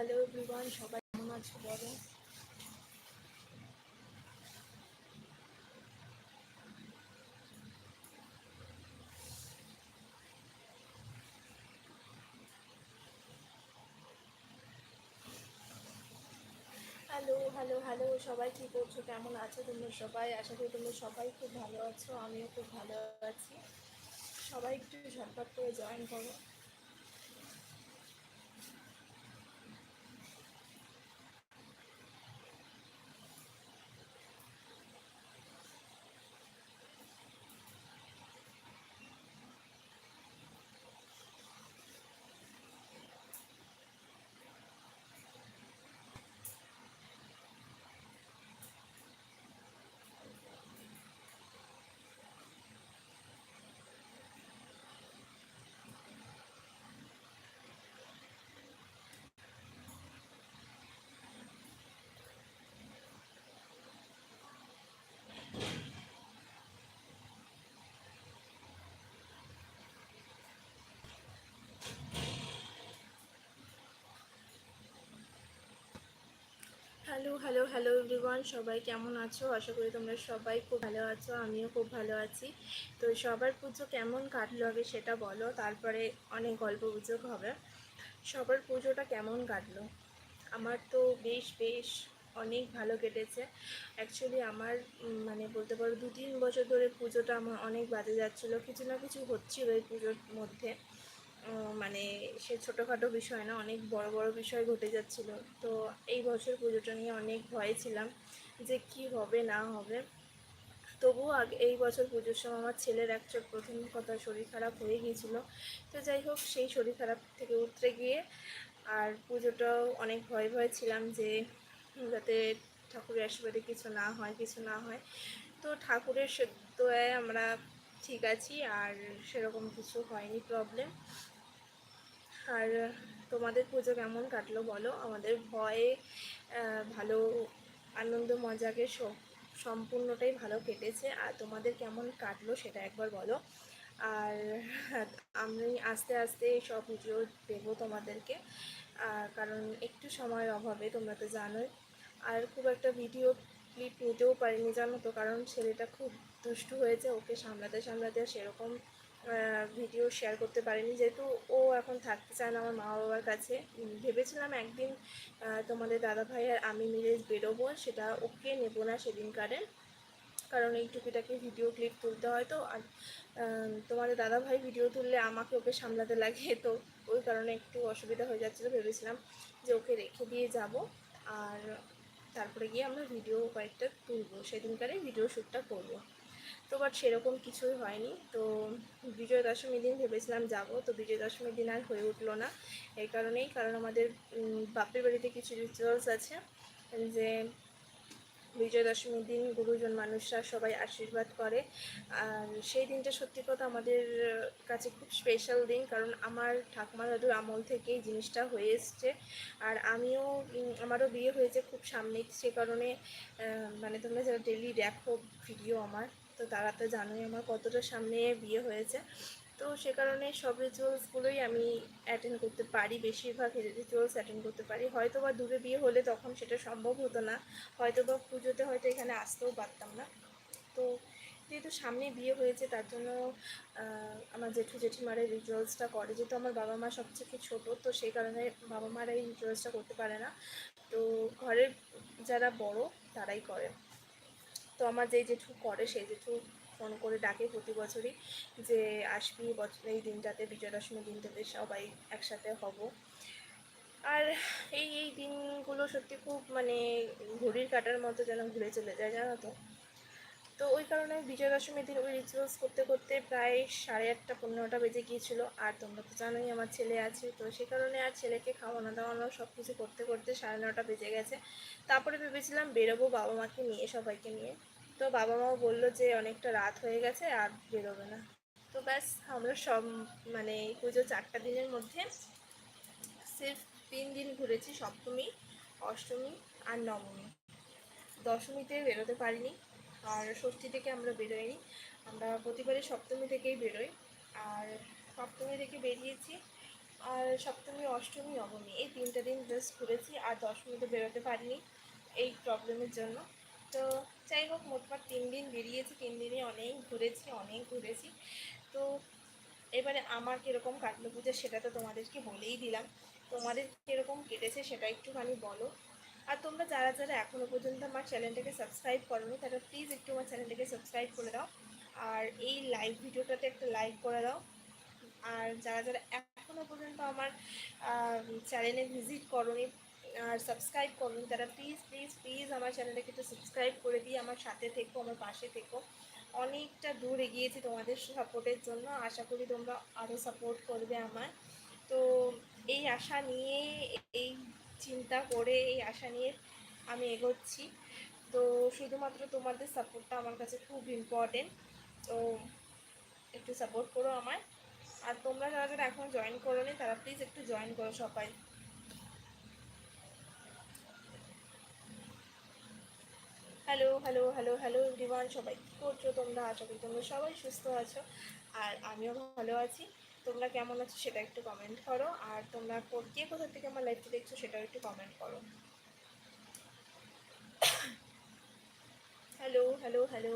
Hello everyone, সবাই কেমন আছো বলো? হ্যালো হ্যালো হ্যালো, সবাই কী করছ? কেমন আছো তোমরা সবাই? আশা করি তোমরা সবাই খুব ভালো আছো, আমিও খুব ভালো আছি। সবাই একটু ঝটপট করে জয়েন করো। হ্যালো হ্যালো এভরিওয়ান সবাই কেমন আছো? আশা করি তোমরা সবাই খুব ভালো আছো, আমিও খুব ভালো আছি। তো সবার পুজো কেমন কাটলো আগে সেটা বলো, তারপরে অনেক গল্প গুজব হবে। সবার পুজোটা কেমন কাটলো? আমার তো বেশ বেশ অনেক ভালো কেটেছে। অ্যাকচুয়ালি আমার মানে বলতে পারো দু তিন বছর ধরে পুজোটা আমার অনেক বাজে যাচ্ছিল। কিছু না কিছু হচ্ছিল এই পুজোর মধ্যে। মানে সে ছোটোখাটো বিষয় না, অনেক বড় বড় বিষয় ঘটে যাচ্ছিল। তো এই বছর পুজোটা নিয়ে অনেক ভয়ে ছিলাম যে কি হবে, না হবে। তবুও আগে, এই বছর পুজোর সময় আমার ছেলের একটা প্রথম কথা শরীর খারাপ হয়ে গিয়েছিল। তো যাই হোক, সেই শরীর খারাপ থেকে উতরে গিয়ে আর পুজোটাও অনেক ভয় ভয় ছিলাম যে যাতে ঠাকুরের আশীর্বাদে কিছু না হয়, কিছু না হয়। তো ঠাকুরের দয়ায় আমরা ঠিক আছি, আর সেরকম কিছু হয়নি প্রবলেম আর তোমাদের পুজো কেমন কাটলো বলো? আমাদের ভয়ে ভালো আনন্দ মজাকে সম্পূর্ণটাই ভালো কেটেছে। আর তোমাদের কেমন কাটলো সেটা একবার বলো। আর আমি আস্তে আস্তে সব ভিডিও দেবো তোমাদেরকে। কারণ একটু সময়ের অভাবে, তোমরা তো জানোই। আর খুব একটা ভিডিও ক্লিপ নিতেও পারিনি, জানো তো? কারণ ছেলেটা খুব দুষ্টু হয়েছে, ওকে সামলাতে সামলাতে সেরকম ভিডিও শেয়ার করতে পারিনি, যেহেতু ও এখন থাকতে চায় না আমার মা বাবার কাছে ভেবেছিলাম একদিন তোমাদের দাদা ভাই আর আমি মিলে বেরোবো, সেটা ওকে নেব না সেদিনকারে। কারণ এই টুকিটাকে ভিডিও ক্লিপ তুলতে হয় তো, আর তোমাদের দাদা ভাই ভিডিও তুললে আমাকে ওকে সামলাতে লাগে, তো ওই কারণে একটু অসুবিধা হয়ে যাচ্ছিল, ভেবেছিলাম যে ওকে রেখে দিয়ে যাব। আর তারপরে গিয়ে আমরা ভিডিও কয়েকটা তুলবো, সেদিনকারে ভিডিও শ্যুটটা করব। তো বাট সেরকম কিছুই হয়নি। তো বিজয় দশমীর দিন ভেবেছিলাম যাব, তো বিজয় দশমীর দিন আর হয়ে উঠল না। এই কারণেই, কারণ আমাদের বাপের বাড়িতে কিছু রিচুয়ালস আছে যে বিজয় দশমীর দিন গুরুজন মানুষরা সবাই আশীর্বাদ করে। আর সেই দিনটা সত্যি কথা আমাদের কাছে খুব স্পেশাল দিন, কারণ আমার ঠাকুমা দাদুর আমল থেকে এই জিনিসটা হয়ে এসছে। আর আমিও আমারও বিয়ে হয়েছে খুব সামনে সে কারণে মানে তোমরা যারা ডেলি দেখো ভিডিও আমার তো তারা তো জানোই আমার কতটা সামনে বিয়ে হয়েছে। তো সে কারণে সব রিচুয়ালসগুলোই আমি অ্যাটেন্ড করতে পারি, বেশিরভাগ রিচুয়ালস অ্যাটেন্ড করতে পারি। হয়তো বা দূরে বিয়ে হলে তখন সেটা সম্ভব হতো না। হয়তো বা পুজোতে হয়তো এখানে আসতেও পারতাম না। তো যেহেতু সামনে বিয়ে হয়েছে, তার জন্য আমার জেঠু জেঠিমার এই রিচুয়ালসটা করে। যেহেতু আমার বাবা মা সবথেকে ছোটো, তো সেই কারণে বাবা মারা এই রিচুয়ালসটা করতে পারে না। তো ঘরের যারা বড়, তারাই করে। তো আমার যেই জেঠু করে, সেই জেঠু ফোন করে ডাকে প্রতি বছরই যে, আসবি এই দিনটাতে, বিজয় দশমীর দিনটাতে সবাই একসাথে হব। আর এই এই দিনগুলো সত্যি খুব মানে ঘড়ির কাটার মতো যেন ঘুরে চলে যায়, জানো তো? তো ওই কারণে বিজয় দশমীর দিন ওই রিচুয়ালস করতে করতে প্রায় সাড়ে আটটা, পনেরোটা বেজে গিয়েছিল। আর তোমরা তো জানোই আমার ছেলে আছে, তো সে কারণে আর ছেলেকে খাওয়ানো দাওয়ানো সব কিছু করতে করতে সাড়ে নটা বেজে গেছে। তারপরে ভেবেছিলাম বেরোবো বাবা মাকে নিয়ে, সবাইকে নিয়ে। তো বাবা মাও বলল যে অনেকটা রাত হয়ে গেছে, আর বেরোবে না। তো ব্যাস, আমরা সব মানে পুজো চারটা দিনের মধ্যে সির্ফ তিন দিন ঘুরেছি সপ্তমী, অষ্টমী আর নবমী। দশমীতে বেরোতে পারিনি। আর ষষ্ঠী থেকে আমরা বেরোইনি। আমরা প্রতিবারই সপ্তমী থেকেই বেরোই। আর সপ্তমী থেকে বেরিয়েছি। আর সপ্তমী, অষ্টমী, নবমী এই তিনটে দিন জাস্ট ঘুরেছি। আর দশমীতে বেরোতে পারিনি এই প্রবলেমের জন্য। তো যাই হোক মোটমাট তিন দিন বেরিয়েছি। তিন দিনে অনেক ঘুরেছি অনেক ঘুরেছি। তো এবারে আমার কীরকম কাটলো পুজো সেটা তো তোমাদেরকে বলেই দিলাম। তোমাদের কীরকম কেটেছে সেটা একটুখানি বলো। আর তোমরা যারা যারা এখনও পর্যন্ত আমার চ্যানেলটাকে সাবস্ক্রাইব করোনি তারা প্লিজ একটু আমার চ্যানেলটাকে সাবস্ক্রাইব করে দাও। আর এই লাইভ ভিডিওটাতে একটা লাইক করে দাও। আর যারা যারা এখনও পর্যন্ত আমার চ্যানেলে ভিজিট করোনি আর সাবস্ক্রাইব করুন, তারা প্লিজ প্লিজ প্লিজ আমার চ্যানেলটাকে একটু সাবস্ক্রাইব করে দিয়ে আমার সাথে থেকো, আমার পাশে থেকো। অনেকটা দূর এগিয়েছি তোমাদের সাপোর্টের জন্য। আশা করি তোমরা আরও সাপোর্ট করবে আমার তো এই আশা নিয়ে এই চিন্তা করে এই আশা নিয়ে আমি এগোচ্ছি। তো শুধুমাত্র তোমাদের সাপোর্টটা আমার কাছে খুব ইম্পর্টেন্ট তো একটু সাপোর্ট করো আমায়। আর তোমরা যারা যারা এখন জয়েন করো নি তারা প্লিজ একটু জয়েন করো সবাই। Hello hello hello hello everyone সবাই কী করছ তোমরা? আশা করি তোমরা সবাই সুস্থ আছো। আর আমিও ভালো আছি। তোমরা কেমন আছো সেটা একটু কমেন্ট করো। আর তোমরা কে কোথা থেকে আমার লাইফটা দেখছ সেটাও একটু কমেন্ট করো। হ্যালো হ্যালো হ্যালো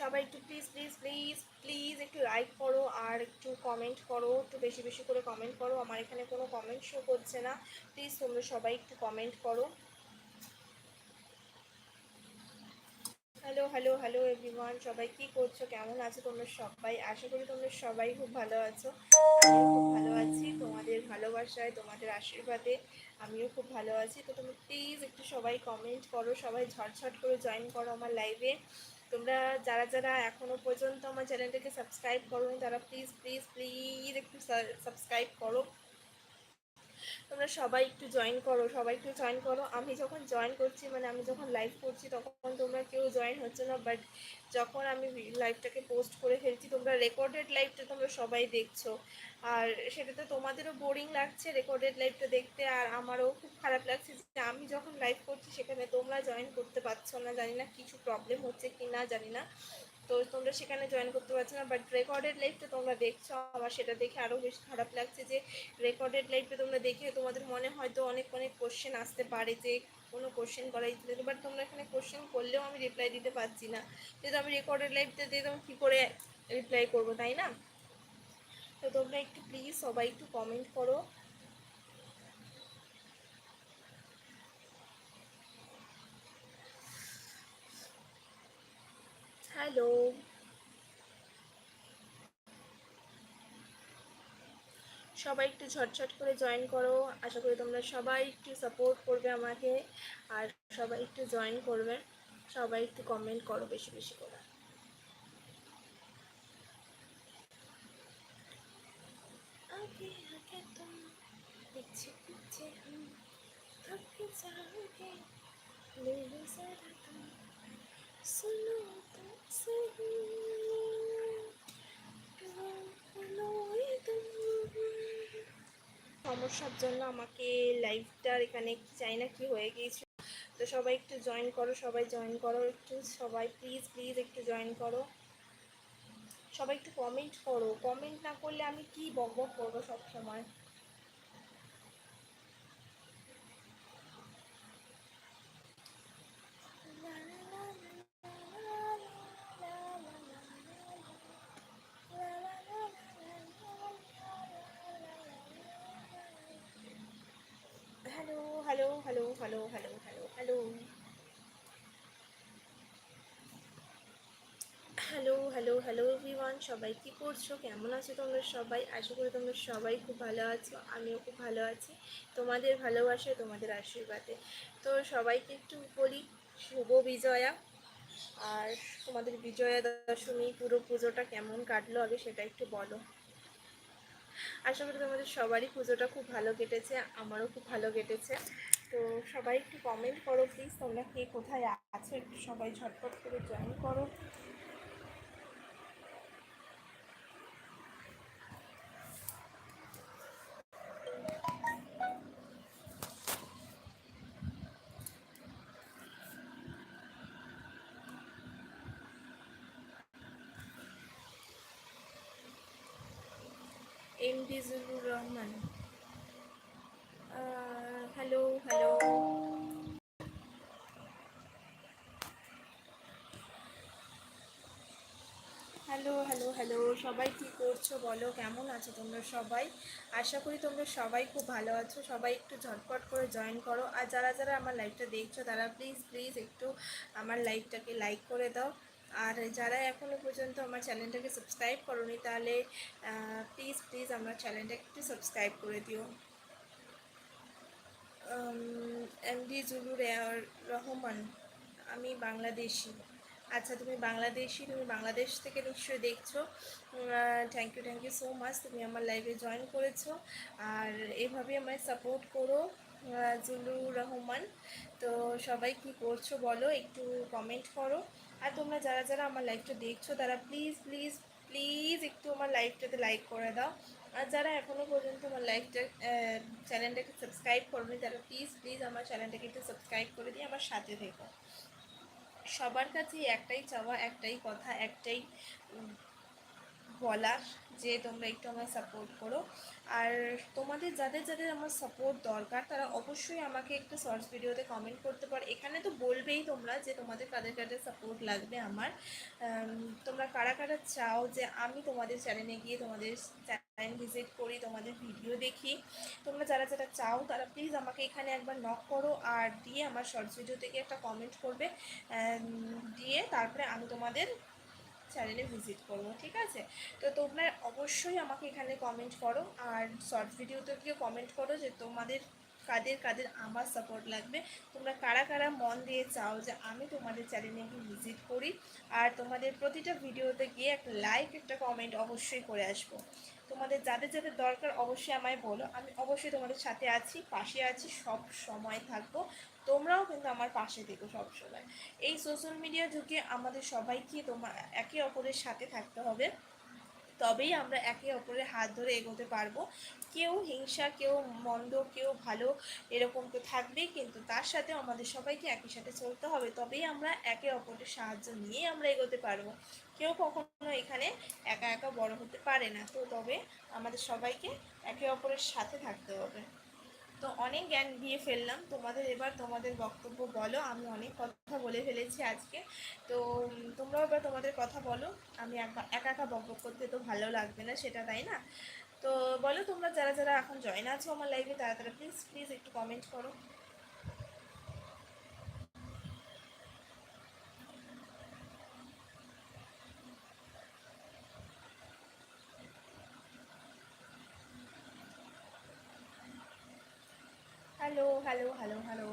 সবাই একটু প্লিজ প্লিজ প্লিজ প্লিজ একটু লাইক করো আর একটু কমেন্ট করো, একটু বেশি বেশি করে কমেন্ট করো। আমার এখানে কোনো কমেন্ট শো করছে না। প্লিজ তোমরা সবাই একটু কমেন্ট করো। হ্যালো হ্যালো এভরিওয়ান সবাই কি করছ? কেমন আছো তোমরা সবাই? আশা করি তোমরা সবাই খুব ভালো আছো। খুব ভালো আছি। তোমাদের ভালোবাসায়, তোমাদের আশীর্বাদে আমিও খুব ভালো আছি। তো তোমরা প্লিজ একটু সবাই কমেন্ট করো, সবাই ঝটঝট করে জয়েন করো আমার লাইভে তোমরা যারা যারা এখনও পর্যন্ত আমার চ্যানেলটাকে সাবস্ক্রাইব করো তারা প্লিজ প্লিজ প্লিজ একটু সাবস্ক্রাইব করো। তোমরা সবাই একটু জয়েন করো, সবাই একটু জয়েন করো। আমি যখন জয়েন করছি মানে আমি যখন লাইভ করছি, তখন তোমরা কেউ জয়েন হচ্ছে না বাট যখন আমি লাইভটাকে পোস্ট করে ফেলছি, তোমরা রেকর্ডেড লাইভটা তোমরা সবাই দেখছ। আর সেটাতে তোমাদেরও বোরিং লাগছে রেকর্ডেড লাইভটা দেখতে, আর আমারও খুব খারাপ লাগছে যে আমি যখন লাইভ করছি, সেখানে তোমরা জয়েন করতে পারছ না। জানি না কিছু প্রবলেম হচ্ছে কি না জানি না। তো তোমরা সেখানে জয়েন করতে পারছ না বাট রেকর্ডেড লাইভটা তোমরা দেখছ আমার সেটা দেখে আরও বেশ খারাপ লাগছে যে রেকর্ডেড লাইভটা তোমরা দেখে তোমাদের মনে হয়তো অনেক অনেক কোশ্চেন আসতে পারে যে কোনো কোশ্চেন করাই দিতে বাট তোমরা এখানে কোশ্চেন করলেও আমি রিপ্লাই দিতে পারছি না। যেহেতু আমি রেকর্ডেড লাইভটা দিয়ে তুমি কী করে রিপ্লাই করব, তাই না? তো তোমরা একটু প্লিজ সবাই একটু কমেন্ট করো। হ্যালো সবাই একটু ঝটঝট করে জয়েন করো আশা করি তোমরা সবাই একটু সাপোর্ট করবে আমাকে আর সবাই একটু জয়েন করবে সবাই একটু কমেন্ট করো বেশি বেশি করে आगे সমস্যার জন্য আমাকে লাইভটার এখানে চাই না কি হয়ে গিয়েছিল। তো সবাই একটু জয়েন করো, সবাই জয়েন করো একটু, সবাই প্লিজ প্লিজ একটু জয়েন করো। সবাই একটু কমেন্ট করো। কমেন্ট না করলে আমি কি বক বক করব সবসময়? Hello hello hello hello hello hello hello hello everyone সবাই কী করছ? কেমন আছো তোমরা সবাই? আশা করি তোমরা সবাই খুব ভালো আছো, আমিও খুব ভালো আছি। তোমাদের ভালোবাসে, তোমাদের আশীর্বাদে। তো সবাইকে একটু বলি, শুভ বিজয়া। আর তোমাদের বিজয়া দশমী, পুরো পুজোটা কেমন কাটলো আগে সেটা একটু বলো। আশা করি তোমাদের সবারই পুজোটা খুব ভালো কেটেছে, আমারও খুব ভালো কেটেছে। তো সবাই একটু কমেন্ট করো প্লিজ তোমরা কে কোথায় আছো? একটু সবাই ঝটপট করে জয়েন করো। এম ডিজুলুর রহমান হ্যালো হ্যালো হ্যালো। সবাই কি করছ বলো? কেমন আছো তোমরা সবাই? আশা করি তোমরা সবাই খুব ভালো আছো। সবাই একটু ঝটপট করে জয়েন করো। আর যারা যারা আমার লাইভটা দেখছ, তারা প্লিজ প্লিজ একটু আমার লাইভটাকে লাইক করে দাও। আর যারা এখনও পর্যন্ত আমার চ্যানেলটাকে সাবস্ক্রাইব করোনি, তাহলে প্লিজ প্লিজ আমার চ্যানেলটাকে একটু সাবস্ক্রাইব করে দিও। এমডি জুলুর রহমান, আমি বাংলাদেশি। আচ্ছা তুমি বাংলাদেশি, তুমি বাংলাদেশ থেকে নিশ্চয়ই দেখছ। Thank you thank you so much তুমি আমার লাইভে জয়েন করেছ। আর এভাবে আমায় সাপোর্ট করো জুলুর রহমান। তো সবাই কি করছ বলো, একটু কমেন্ট করো। আর তোমরা যারা যারা আমার লাইভটা দেখছ, তারা প্লিজ প্লিজ প্লিজ একটু আমার লাইভটাতে লাইক করে দাও। আর যারা এখনও পর্যন্ত আমার লাইভটা চ্যানেলটাকে সাবস্ক্রাইব করবে তারা প্লিজ প্লিজ আমার চ্যানেলটাকে একটু সাবস্ক্রাইব করে দিয়ে আমার সাথে থেকো। সবার কাছেই একটাই চাওয়া একটাই কথা একটাই বলার যে তোমরা একটু আমায় সাপোর্ট করো। আর তোমাদের যাদের যাদের আমার সাপোর্ট দরকার, তারা অবশ্যই আমাকে একটু শর্টস ভিডিওতে কমেন্ট করতে পারো। এখানে তো বলবেই তোমরা যে তোমাদের কাদের কাদের সাপোর্ট লাগবে আমার। তোমরা কারা কারা চাও যে আমি তোমাদের চ্যানেলে গিয়ে তোমাদের চ্যানেল ভিজিট করি, তোমাদের ভিডিও দেখি। তোমরা যারা যারা চাও, তারা প্লিজ আমাকে এখানে একবার নক করো আর দিয়ে আমার শর্টস ভিডিও থেকে একটা কমেন্ট করবে। দিয়ে তারপরে আমি তোমাদের চ্যানেলে ভিজিট করব, ঠিক আছে? তো তোমরা অবশ্যই আমাকে এখানে কমেন্ট করো, আর শর্ট ভিডিওতে গিয়ে কমেন্ট করো যে তোমাদের কাদের কাদের আমার সাপোর্ট লাগবে, তোমরা কারা কারা মন দিয়ে চাও যে আমি তোমাদের চ্যানেলে গিয়ে ভিজিট করি, আর তোমাদের প্রতিটা ভিডিওতে গিয়ে একটা লাইক একটা কমেন্ট অবশ্যই করে আসব। তোমাদের যাদের যাদের দরকার অবশ্যই আমায় বলো, আমি অবশ্যই তোমাদের সাথে আছি, পাশে আছি, সব সময় থাকব, তোমরাও কিন্তু আমার পাশে থেকো সবসময় এই সোশ্যাল মিডিয়া যুগে আমাদের সবাইকে তোমার একে অপরের সাথে থাকতে হবে, তবেই আমরা একে অপরের হাত ধরে এগোতে পারব। কেউ হিংসা, কেউ মন্দ, কেউ ভালো এরকম তো থাকবেই, কিন্তু তার সাথে আমাদের সবাইকে একই সাথে চলতে হবে। তবেই আমরা একে অপরের সাহায্য নিয়েই আমরা এগোতে পারব। কেউ কখনো এখানে একা একা বড় হতে পারে না। তো তবে আমাদের সবাইকে একে অপরের সাথে থাকতে হবে। তো অনেক জ্ঞান দিয়ে ফেললাম। তোমাদের এবার তোমাদের বক্তব্য বলো। আমি অনেক কথা বলে ফেলেছি আজকে। তো তোমরাও এবার তোমাদের কথা বলো। আমি একা একা বক করতে তো ভালো লাগবে না, সেটা তাই না? তো বলো তোমরা যারা যারা এখন জয়েন আছো আমার লাইভে তারা তারা প্লিজ প্লিজ একটু কমেন্ট করো। হ্যালো হ্যালো হ্যালো হ্যালো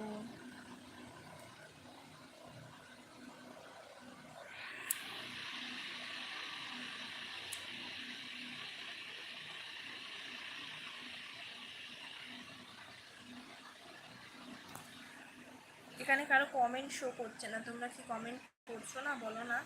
এখানে কারও কমেন্ট শো করছে না। তোমরা কি কমেন্ট করছ না? বলো না।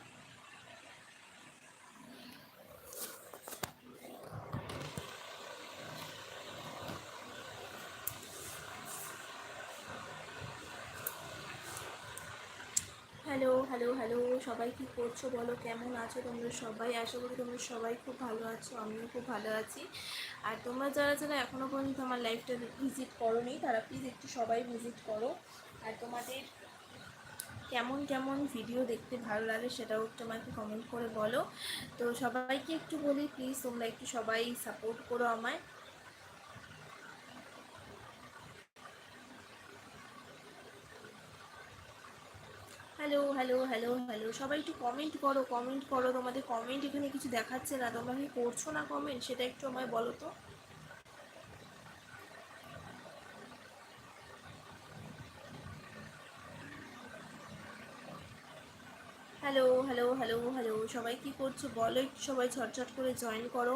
হ্যালো হ্যালো হ্যালো সবাই কি করছ বলো? কেমন আছো তোমরা সবাই? আশা করি তোমরা সবাই খুব ভালো আছো। আমিও খুব ভালো আছি। আর তোমরা যারা যারা এখনও পর্যন্ত আমার লাইফটা ভিজিট করো তারা প্লিজ একটু সবাই ভিজিট করো। আর তোমাদের কেমন কেমন ভিডিও দেখতে ভালো লাগে সেটাও একটু আমাকে কমেন্ট করে বলো। তো সবাইকে একটু বলি প্লিজ তোমরা একটু সবাই সাপোর্ট করো আমায়। হ্যালো হ্যালো হ্যালো হ্যালো সবাই একটু কমেন্ট করো কমেন্ট করো। তোমাদের কমেন্ট এখানে কিছু দেখাচ্ছে না, তোমরা কি করছ না কমেন্ট সেটা একটু আমায় বলো তো। হ্যালো হ্যালো হ্যালো হ্যালো সবাই কি করছ? বলো, একটু সবাই ছটছট করে জয়েন করো।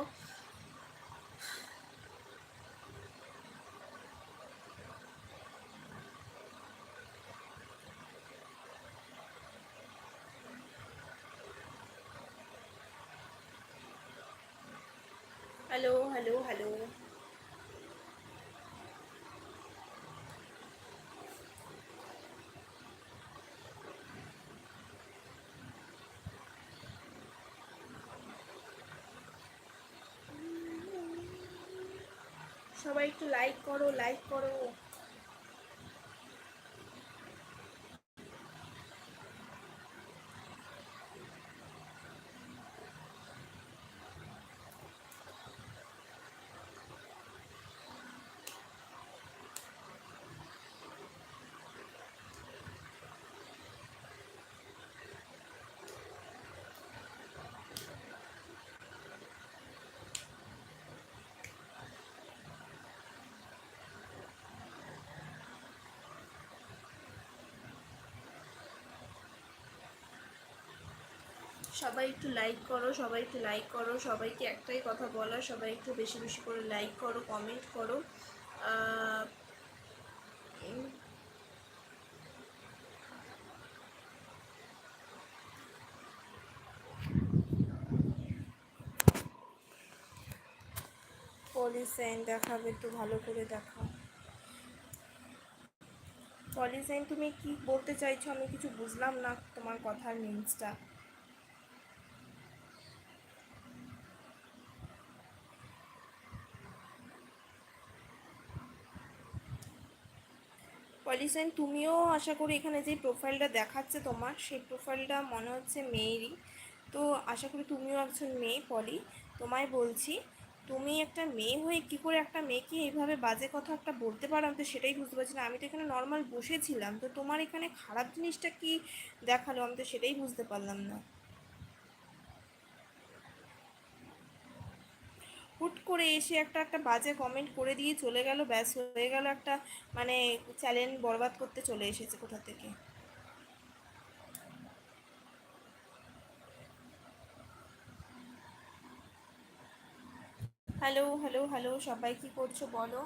হ্যালো হ্যালো হ্যালো সবাই একটু লাইক করো লাইক করো। সবাই একটু লাইক করো, সবাই একটু লাইক করো, সবাইকে একটাই কথা বলা, সবাই একটু বেশি বেশি করে লাইক করো কমেন্ট করো। পলিসাইন দেখাবে একটু ভালো করে দেখাও। পলিসাইন তুমি কি বলতে চাইছো? আমি কিছু বুঝলাম না তোমার কথার মিনসটা পলিসাইন তুমিও আশা করি এখানে যে প্রোফাইলটা দেখাচ্ছে তোমার, সেই প্রোফাইলটা মনে হচ্ছে মেয়েরই। তো আশা করি তুমিও একজন মেয়ে, পলি। তোমায় বলছি, তুমি একটা মেয়ে হয়ে কি করে একটা মেয়েকে এইভাবে বাজে কথা একটা বলতে পারো? তো সেটাই বুঝতে পারছি না। আমি তো এখানে নর্মাল বসেছিলাম, তো তোমার এখানে খারাপ জিনিসটা কি দেখাল? আমি তো সেটাই বুঝতে পারলাম না। হুট করে এসে একটা একটা বাজে কমেন্ট করে দিয়ে চলে গেল, ব্যাস হয়ে গেল একটা মানে চ্যালেঞ্জ বরবাদ করতে চলে এসেছে কোথা থেকে। হ্যালো হ্যালো হ্যালো সবাই কি করছ বলো?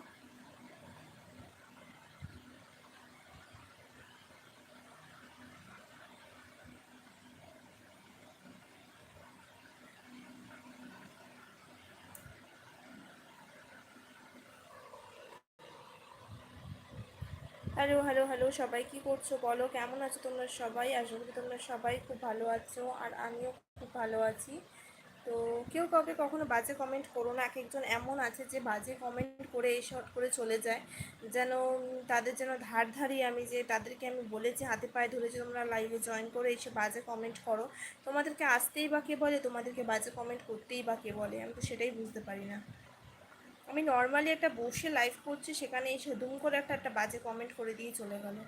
হ্যালো হ্যালো হ্যালো, সবাই কি করছ বলো? কেমন আছো তোমরা সবাই? আশা তোমরা সবাই খুব ভালো আছো আর আমিও খুব ভালো আছি। তো কেউ কাউকে কখনো বাজে কমেন্ট করো না এক একজন এমন আছে যে বাজে কমেন্ট করে এসে হট করে চলে যায়। যেন তাদের যেন ধার ধারি আমি যে তাদেরকে আমি বলেছি, হাতে পায়ে ধরেছি তোমরা লাইভে জয়েন করে এসে বাজে কমেন্ট করো। তোমাদেরকে আসতেই বা কে বলে? তোমাদেরকে বাজে কমেন্ট করতেই বা কে বলে? আমি তো সেটাই বুঝতে পারি না। আমি নর্মালি একটা বসে লাইভ করছি, সেখানে এসে দুম করে একটা একটা বাজে কমেন্ট করে দিয়ে চলে গেলো।